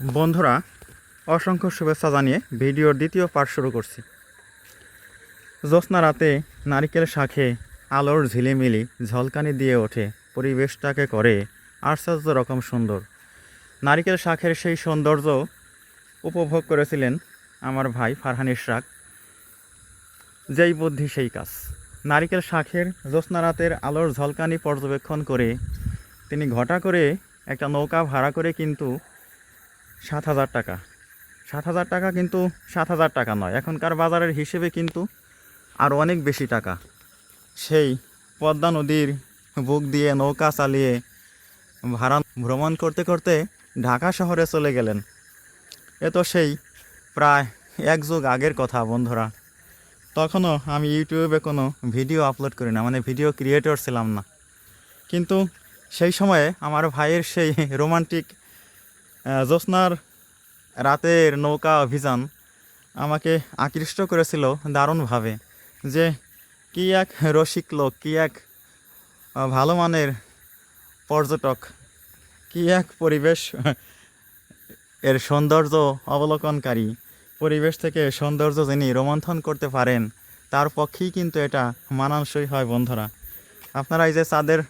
বন্ধুরা, অসংখ্য শুভেচ্ছা জানিয়ে ভিডিওর দ্বিতীয় পার্ট শুরু করছি। জ্যোৎস্না রাতে নারিকেল শাখে আলোর ঝিলিমিলি ঝলকানি দিয়ে ওঠে, পরিবেশটাকে করে আশ্চর্য রকম সুন্দর। নারিকেল শাখের সেই সৌন্দর্য উপভোগ করেছিলেন আমার ভাই ফারহান ইশরাক। যেই বুদ্ধি সেই কাজ। নারিকেল শাখের জ্যোৎস্না রাতের আলোর ঝলকানি পর্যবেক্ষণ করে তিনি ঘটা করে একটা নৌকা ভাড়া করে কিন্তু সাত হাজার টাকা। সাত হাজার টাকা কিন্তু সাত হাজার টাকা নয়। এখনকার বাজারের হিসেবে কিন্তু আরও অনেক বেশি টাকা। সেই পদ্মা নদীর বুক দিয়ে নৌকা চালিয়ে ভাড়া ভ্রমণ করতে করতে ঢাকা শহরে চলে গেলেন। এ তো সেই প্রায় এক যুগ আগের কথা বন্ধুরা। তখনও আমি ইউটিউবে কোনো ভিডিও আপলোড করি না মানে ভিডিও ক্রিয়েটর ছিলাম না। কিন্তু সেই সময়ে আমার ভাইয়ের সেই রোমান্টিক জ্যোৎস্নার রাতের নৌকা অভিযান আমাকে আকৃষ্ট করেছিল দারুণভাবে যে কি এক রসিক লোক, কি এক ভালো মানের পর্যটক, কি এক পরিবেশ, এর সৌন্দর্য অবলোকনকারী, পরিবেশ থেকে সৌন্দর্য যিনি রোমন্থন করতে পারেন, তার পক্ষেই কিন্তু এটা মানানসই হয় বন্ধুরা। আপনারা এই যে চাঁদের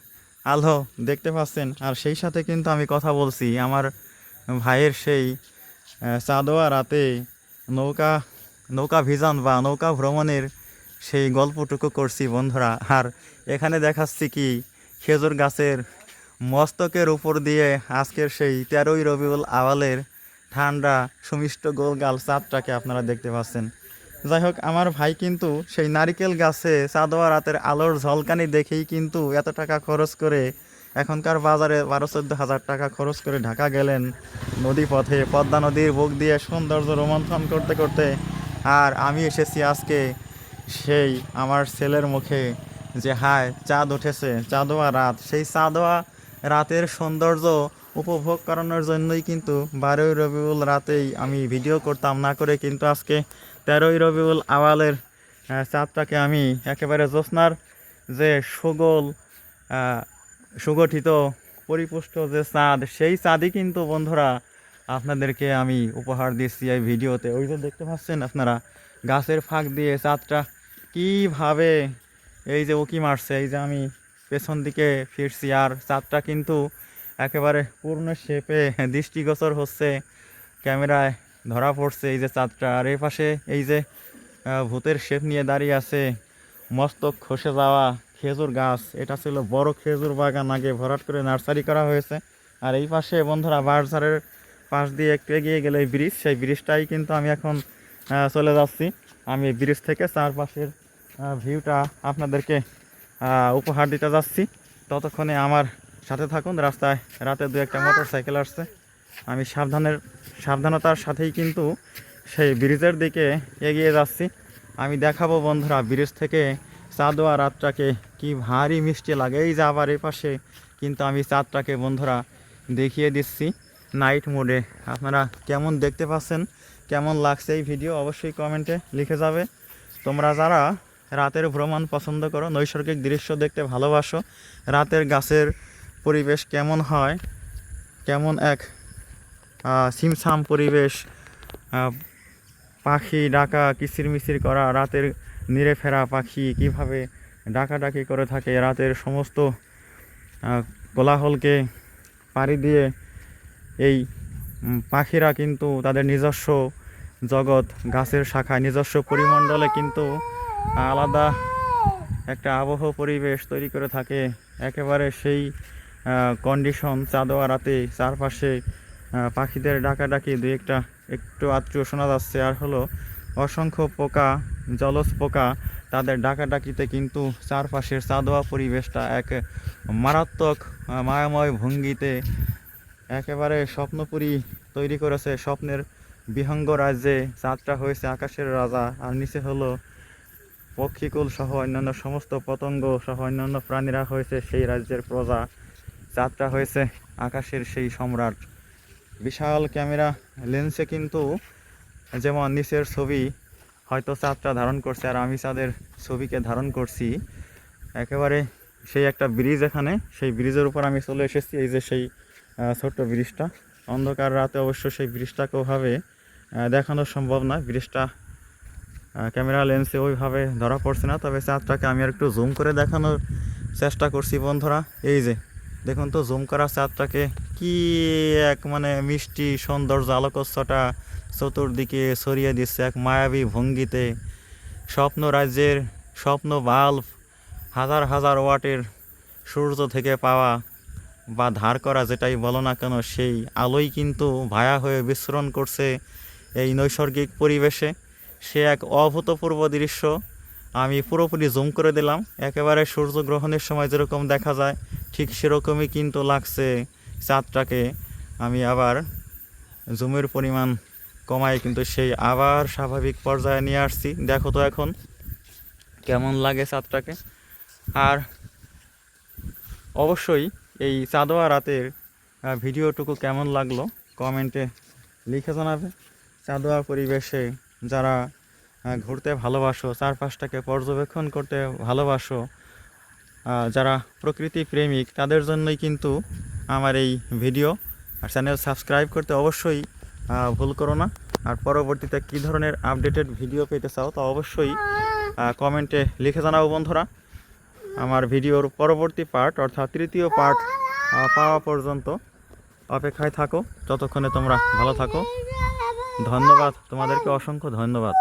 আলো দেখতে পাচ্ছেন, আর সেই সাথে কিন্তু আমি কথা বলছি আমার ভাইয়ের সেই চাঁদোয়া রাতে নৌকা নৌকা ভিজান বা নৌকা ভ্রমণের সেই গল্পটুকু করছি বন্ধুরা। আর এখানে দেখাচ্ছি কি, খেজুর গাছের মস্তকের উপর দিয়ে আজকের সেই তেরোই রবিউল আওয়ালের ঠান্ডা সুমিষ্ট গোলগাল চাঁদটাকে আপনারা দেখতে পাচ্ছেন। যাই হোক, আমার ভাই কিন্তু সেই নারিকেল গাছে চাঁদোয়া রাতের আলোর ঝলকানি দেখেই কিন্তু এত টাকা খরচ করে এখনকার বাজারে বারো চোদ্দ হাজার টাকা খরচ করে ঢাকা গেলেন নদী পথে পদ্মা নদীর বুক দিয়ে সৌন্দর্য রোমন্থন করতে করতে। আর আমি এসেছি আজকে সেই আমার ছেলের মুখে যে, হায়, চাঁদ উঠেছে, চাঁদোয়া রাত। সেই চাঁদোয়া রাতের সৌন্দর্য উপভোগ করানোর জন্যই কিন্তু বারোই রবিউল রাতেই আমি ভিডিও করতাম, না করে কিন্তু আজকে তেরোই রবিউল আওয়ালের চাঁদটাকে আমি একেবারে জ্যোৎস্নার যে সুগোল সুগঠিত, পরিপুষ্ট যে চাঁদ সেই চাঁদই কিন্তু বন্ধুরা আপনাদেরকে আমি উপহার দিচ্ছি এই ভিডিওতে। ওই যে দেখতে পাচ্ছেন আপনারা, গাছের ফাঁক দিয়ে চাঁদটা কীভাবে এই যে উকি মারছে, এই যে আমি পেছন দিকে ফিরছি, আর চাঁদটা কিন্তু একেবারে পূর্ণ শেপে দৃষ্টিগোচর হচ্ছে, ক্যামেরায় ধরা পড়ছে এই যে চাঁদটা। আর এই পাশে এই যে ভূতের শেপ নিয়ে দাঁড়িয়ে আছে, মস্তক খসে যাওয়া খেজুর গাছ। এটা ছিল বড় খেজুর বাগান আগে ভরাট করে নার্সারি করা হয়েছে। আর এই পাশে বন্ধুরা বাঁশঝাড়ের পাশ দিয়ে একটু এগিয়ে গেলে এই ব্রিজ। সেই ব্রিজটাই কিন্তু আমি এখন চলে যাচ্ছি। আমি ব্রিজ থেকে চারপাশের ভিউটা আপনাদেরকে উপহার দিতে যাচ্ছি। ততক্ষণে আমার সাথে থাকুন। রাস্তায় রাতে দু একটা মোটর সাইকেল আসছে। আমি সাবধানের, সাবধানতার সাথেই কিন্তু সেই ব্রিজের দিকে এগিয়ে যাচ্ছি। আমি দেখাবো বন্ধুরা ব্রিজ থেকে চাঁদোয়া রাতটাকে কি ভারী মিষ্টি লাগে। এই যে আবার এই পাশে কিন্তু আমি চাঁদটাকে বন্ধুরা দেখিয়ে দিচ্ছি নাইট মোডে আপনারা কেমন দেখতে পাচ্ছেন, কেমন লাগছে এই ভিডিও অবশ্যই কমেন্টে লিখে যাবে। তোমরা যারা রাতের ভ্রমণ পছন্দ করো, নৈসর্গিক দৃশ্য দেখতে ভালোবাসো, রাতের গাছের পরিবেশ কেমন হয়, কেমন এক সিমসাম পরিবেশ পাখি ডাকা, কিচিরমিচির করা, রাতের নিরে ফেরা পাখি কীভাবে ডাকাডাকি করে থাকে। রাতের সমস্ত কোলাহলকে পাড়ি দিয়ে এই পাখিরা কিন্তু তাদের নিজস্ব জগৎ, গাছের শাখায় নিজস্ব পরিমণ্ডলে কিন্তু আলাদা একটা আবহ পরিবেশ তৈরি করে থাকে। একেবারে সেই কন্ডিশন চাঁদোয়া রাতে চারপাশে পাখিদের ডাকাডাকি দুই একটা, একটু আত্মীয় শোনা যাচ্ছে। আর হলো অসংখ্য পোকা, জলজ পোকা তাদের ডাকাডাকিতে কিন্তু চারপাশের চাঁদোয়া পরিবেশটা এক মারাত্মক মায়াময় ভঙ্গিতে একেবারে স্বপ্নপুরী তৈরি করেছে স্বপ্নের বিহঙ্গ রাজ্যে। চাঁদটা হয়েছে আকাশের রাজা, আর নিচে হলো পক্ষীকুল সহ অন্যান্য সমস্ত পতঙ্গ সহ অন্যান্য প্রাণীরা হয়েছে সেই রাজ্যের প্রজা। চাঁদটা হয়েছে আকাশের সেই সম্রাট। বিশাল ক্যামেরা লেন্সে কিন্তু যেমন নিচের ছবি হয়তো চাঁদটা ধারণ করছে আর আমি চাঁদের ছবিকে ধারণ করছি। একেবারে সেই একটা ব্রিজ এখানে, সেই ব্রিজের উপর আমি চলে এসেছি, এই যে সেই ছোট্ট ব্রিজটা। অন্ধকার রাতে অবশ্য সেই ব্রিজটাকে ওভাবে দেখানো সম্ভব না ব্রিজটা ক্যামেরা লেন্সে ওইভাবে ধরা পড়ছে না, তবে চাঁদটাকে আমি আর একটু জুম করে দেখানোর চেষ্টা করছি বন্ধুরা। এই যে, দেখুন তো জুম করা চাঁদটাকে কি এক মানে মিষ্টি সৌন্দর্য আলোকচ্ছটা চতুর্দিকে ছড়িয়ে দিচ্ছে এক মায়াবী ভঙ্গিতে। স্বপ্ন রাজ্যের স্বপ্ন বাল্ব হাজার হাজার ওয়াটের সূর্য থেকে পাওয়া বা ধার করা যেটাই বলো না কেন, সেই আলোই কিন্তু ভায়া হয়ে বিস্ফোরণ করছে এই নৈসর্গিক পরিবেশে। সে এক অভূতপূর্ব দৃশ্য। আমি পুরোপুরি জুম করে দিলাম। একেবারে সূর্যগ্রহণের সময় যেরকম দেখা যায়, ঠিক সেরকমই কিন্তু লাগছে চাঁদটাকে আমি আবার জুমের পরিমাণ কমায় কিন্তু সেই আবার স্বাভাবিক পর্যায়ে নিয়ে আসছি। দেখো তো এখন কেমন লাগে চাঁদটাকে আর অবশ্যই এই চাঁদোয়া রাতের ভিডিওটুকু কেমন লাগল কমেন্টে লিখে জানাবে। চাঁদোয়া পরিবেশে যারা ঘুরতে ভালোবাসো, চারপাশটাকে পর্যবেক্ষণ করতে ভালোবাসো যারা প্রকৃতি প্রেমিক, তাদের জন্যই কিন্তু আমার এই ভিডিও। আর চ্যানেল সাবস্ক্রাইব করতে অবশ্যই ভুল করো না। আর পরবর্তীতে কী ধরনের আপডেটেড ভিডিও পেতে চাও তা অবশ্যই কমেন্টে লিখে জানাও বন্ধুরা। আমার ভিডিওর পরবর্তী পার্ট অর্থাৎ তৃতীয় পার্ট পাওয়া পর্যন্ত অপেক্ষায় থাকো। ততক্ষণে তোমরা ভালো থাকো। ধন্যবাদ। তোমাদেরকে অসংখ্য ধন্যবাদ।